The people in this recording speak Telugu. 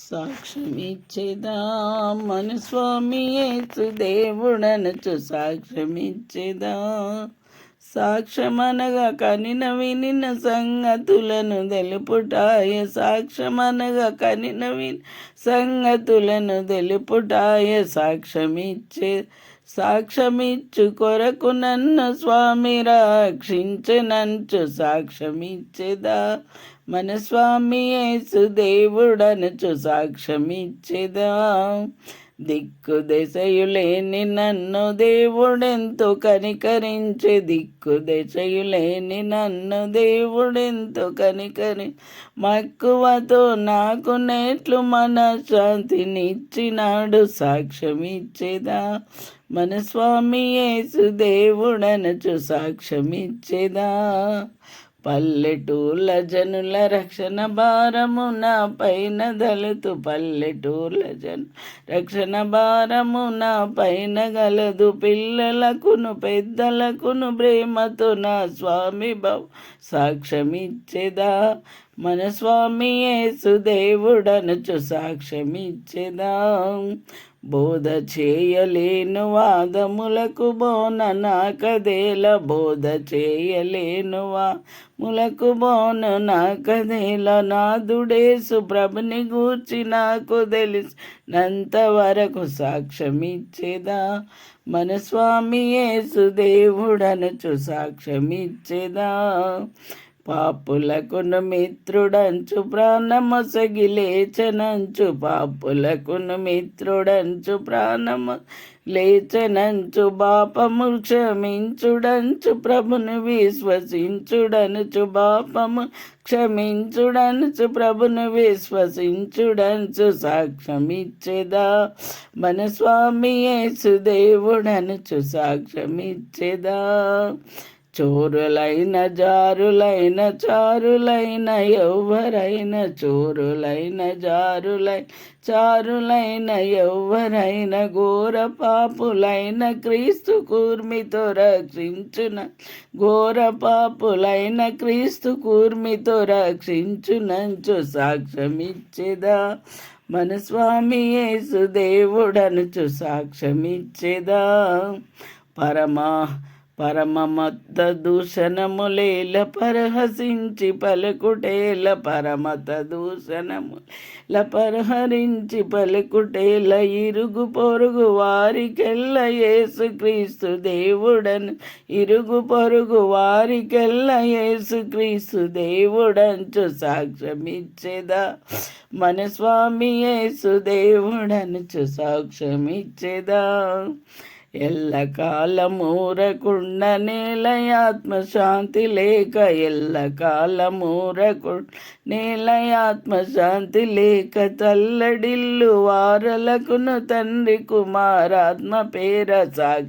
సాక్ష్యమిచ్చేదా మన స్వామి యేసు దేవుడనచు సాక్ష్యమిచ్చేదా. సాక్ష్యమనగా కనిన వినిన సంగతులను తెలుపుటాయ. సాక్ష్యమనగా కనిన విని సంగతులను తెలుపుటాయ. సాక్ష్యమిచ్చే సాక్ష్యమిచ్చు కొరకు నన్ను స్వామి రక్షించనంచు సాక్ష్యమిచ్చేదా? మన స్వామి యేసు దేవుడనచు సాక్ష్యమిచ్చేదా? దిక్కు దశయులేని నన్ను దేవుడెంతో కనికరించే. దిక్కు దశయులేని నన్ను దేవుడెంతో కనికరి. మక్కువతో నాకు నేట్లు మనశ్శాంతినిచ్చినాడు సాక్ష్యమిచ్చేదా? మన స్వామి యేసు దేవుడనచు సాక్ష్యమిచ్చేదా? పల్లెటూర్ల జనుల రక్షణ భారము నా పైన గలదు. పల్లెటూర్ల జను రక్షణ భారము నా పైన గలదు. పిల్లలకును పెద్దలకును ప్రేమతో నా స్వామి భవ సాక్ష్యమిచ్చేదా? మన స్వామి యేసు దేవుడనుచు సాక్ష్యమిచ్చేదా? బోధ చేయలేను వాదములకు బోన నాకదేల బోధ చేయలేను వాములకు బోన నాకదేల నాదుడేసు ప్రభుని గూర్చి నాకు తెలిసినంత వరకు సాక్ష్యమిచ్చేదా? మన స్వామి యేసు దేవుడనచు సాక్ష్యమిచ్చేదా? పాపులకును మిత్రుడంచు ప్రాణమొసగి లేచనంచు. పాపులకును మిత్రుడంచు ప్రాణము లేచనంచు. బాపము క్షమించుడంచు ప్రభును విశ్వసించుడనుచు. బాపము క్షమించుడనుచు ప్రభును విశ్వసించుడంచు. సాక్ష్యమిచ్చేదా మన స్వామి యేసు దేవుడనుచు సాక్ష్యమిచ్చేదా చోరులైన జారులైన చారులైన ఎవ్వరైన చోరులైన జారులై చారులైన ఎవ్వరైన ఘోర పాపులైన క్రీస్తు కూర్మితో రక్షించున ఘోర పాపులైన క్రీస్తు కూర్మితో రక్షించునంచు సాక్ష్యమిచ్చేదా. మన స్వామి యేసు దేవుడనుచు సాక్ష్యమిచ్చేదా. పరమా పరమమత్త దూషణములేల పరహసించి పలుకుటేల పరమత దూషణముల పరహరించి పలుకుటేల ఇరుగు పొరుగు వారికెల్ల యేసుక్రీస్తు దేవుడను. ఇరుగు పొరుగు వారికెల్ల యేసుక్రీస్తు దేవుడంచు సాక్ష్యమిచ్చేదా. మన స్వామి యేసు దేవుడనుచు సాక్ష్యమిచ్చేదా. ఎల్లకాలమూరకుండ నేలయాత్మశాంతి లేక ఎల్లకాలమూరకుండ నేలయాత్మశాంతి లేక తల్లడిల్లు వారలకును తండ్రి కుమారాత్మ పేర సాక్షి.